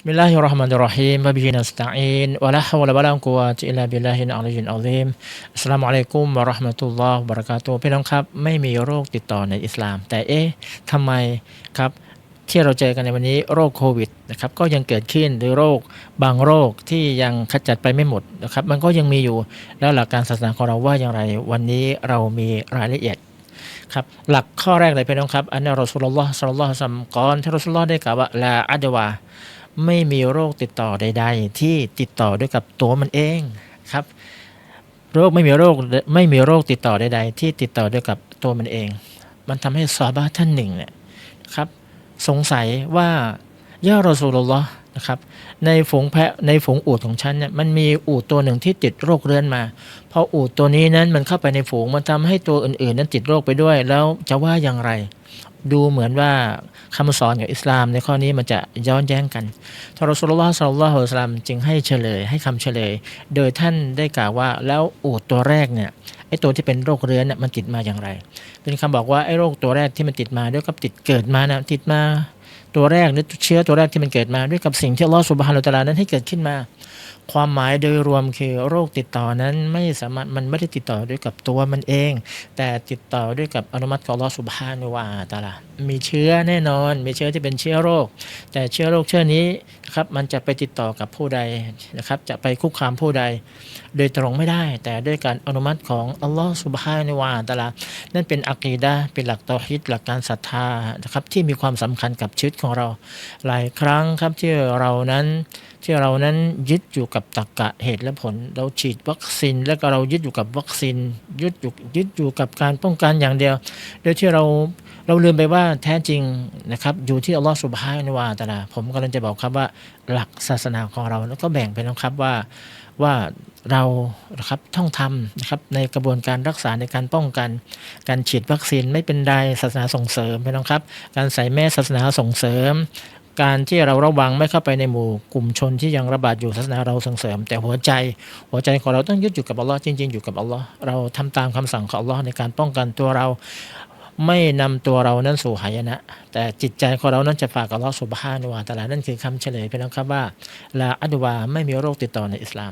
بسم الله الرحمن الرحيم وبه نستعين ولا حول ولا قوة إلا بالله العلي العظيم อัสสลามุอะลัยกุมวะเราะห์มะตุลลอฮ์วะบะเราะกาตุฮ์พี่น้องครับไม่มีโรคติดต่อในอิสลาม แต่เอ๊ะทำไมครับที่เราเจอกันในวันนี้โรคโควิดนะครับก็ยังเกิดขึ้นหรือโรคบางโรคที่ยังขจัดไปไม่หมดนะครับมันก็ยังมีอยู่แล้วหลักการศาสนาของเราว่าอย่างไร วันนี้เรามีรายละเอียด ครับหลักข้อแรกเลยพี่น้องครับอันนี้รอสุลลอฮ์สัลลัลลอฮุอะลัยฮิวะซัลลัมก่อนที่รอสุลลอฮ์ได้กล่าวว่าลาอัดวา ไม่มีโรคติดต่อใด ๆ ที่ติดต่อด้วยกับตัวมันเองครับ โรคไม่มีโรคไม่มีโรคติดต่อใด ๆ ที่ติดต่อด้วยกับตัวมันเอง มันทำให้ซอฮาบะห์ท่านหนึ่งเนี่ยครับ สงสัยว่ายารอสูลลลอฮ์ นะครับในฝูงแพะในฝูงอูฐของฉันเนี่ยมันมีอูฐตัวหนึ่งที่ติดโรคเรื้อนมาพออูฐตัวนี้นั้นมันเข้าไปในฝูงมันทำให้ตัวอื่นๆ นั้นติดโรคไปด้วย แล้วจะว่าอย่างไร ดูเหมือนว่าคำสอนของอิสลามในข้อนี้มันจะย้อนแย้งกันทารสุลลอฮ์สัลลัลลอฮุอะลัยฮิวะซัลมจึงให้เฉลยให้คำเฉลย โดยท่านได้กล่าวว่าแล้วอูฐตัวแรกเนี่ยไอ้ตัวที่เป็นโรคเรื้อนเนี่ยมันติดมาอย่างไร เป็นคำบอกว่าไอ้โรคตัวแรกที่มันติดมาด้วยกับติดเกิดมานะติดมา ตัวแรกหรือเชื้อตัวแรกที่มันเกิดมา ด้วยกับสิ่งที่ลอสุบฮานุตาลานั้นให้เกิดขึ้นมา ความหมายโดยรวมคือโรคติดต่อนั้นไม่สามารถมันไม่ได้ติดต่อด้วยกับตัวมันเอง แต่ติดต่อด้วยกับอนุมัติของลอสุบฮานุวาตาลามีเชื้อแน่นอน มีเชื้อที่เป็นเชื้อโรค แต่เชื้อโรคเชื้อนี้นะครับมันจะไปติดต่อกับผู้ใดนะครับ จะไปคุกคามผู้ใด โดยตรงไม่ได้ แต่ด้วยการอนุมัติของอัลลอฮฺสุบฮานุวาตาลานั่นเป็นอักีดะเป็นหลักตอฮิดหลักการศรัทธานะครับที่มีความสำคัญกับชีวิตของเรา หลายครั้งครับที่เรานั้นที่เรานั้นยึดอยู่กับตรรกะเหตุและผล เราฉีดวัคซีน แล้วก็เรายึดอยู่กับวัคซีนยึดอยู่ยึดอยู่กับการป้องกันอย่างเดียว โดยที่เราเราลืมไปว่าแท้จริงนะครับอยู่ที่อัลลอฮฺสุบฮานุวาตะอาลาผมกำลังจะบอกครับว่าหลักศาสนาของเราแล้วก็แบ่งเป็นนะครับว่าว่า เราครับต้องทำนะครับในกระบวนการรักษาในการป้องกัน การฉีดวัคซีนไม่เป็นไรศาสนาส่งเสริมพี่น้องครับ การใส่แม่ศาสนาส่งเสริม การที่เราระวังไม่เข้าไปในหมู่กลุ่มชนที่ยังระบาดอยู่ศาสนาเราส่งเสริม แต่หัวใจหัวใจของเราต้องยึดอยู่กับอัลลอฮ์จริง ๆ อยู่กับอัลลอฮ์เราทำตามคำสั่งของอัลลอฮ์ในการป้องกันตัวเราไม่นำตัวเรานั้นสู่หายนะ แต่จิตใจของเรานั้นจะฝากกับอัลลอฮ์สุบฮานุวาตะอาลานั่นคือคำเฉลยพี่น้องครับว่าลาอัดวาไม่มีโรคติดต่อในอิสลาม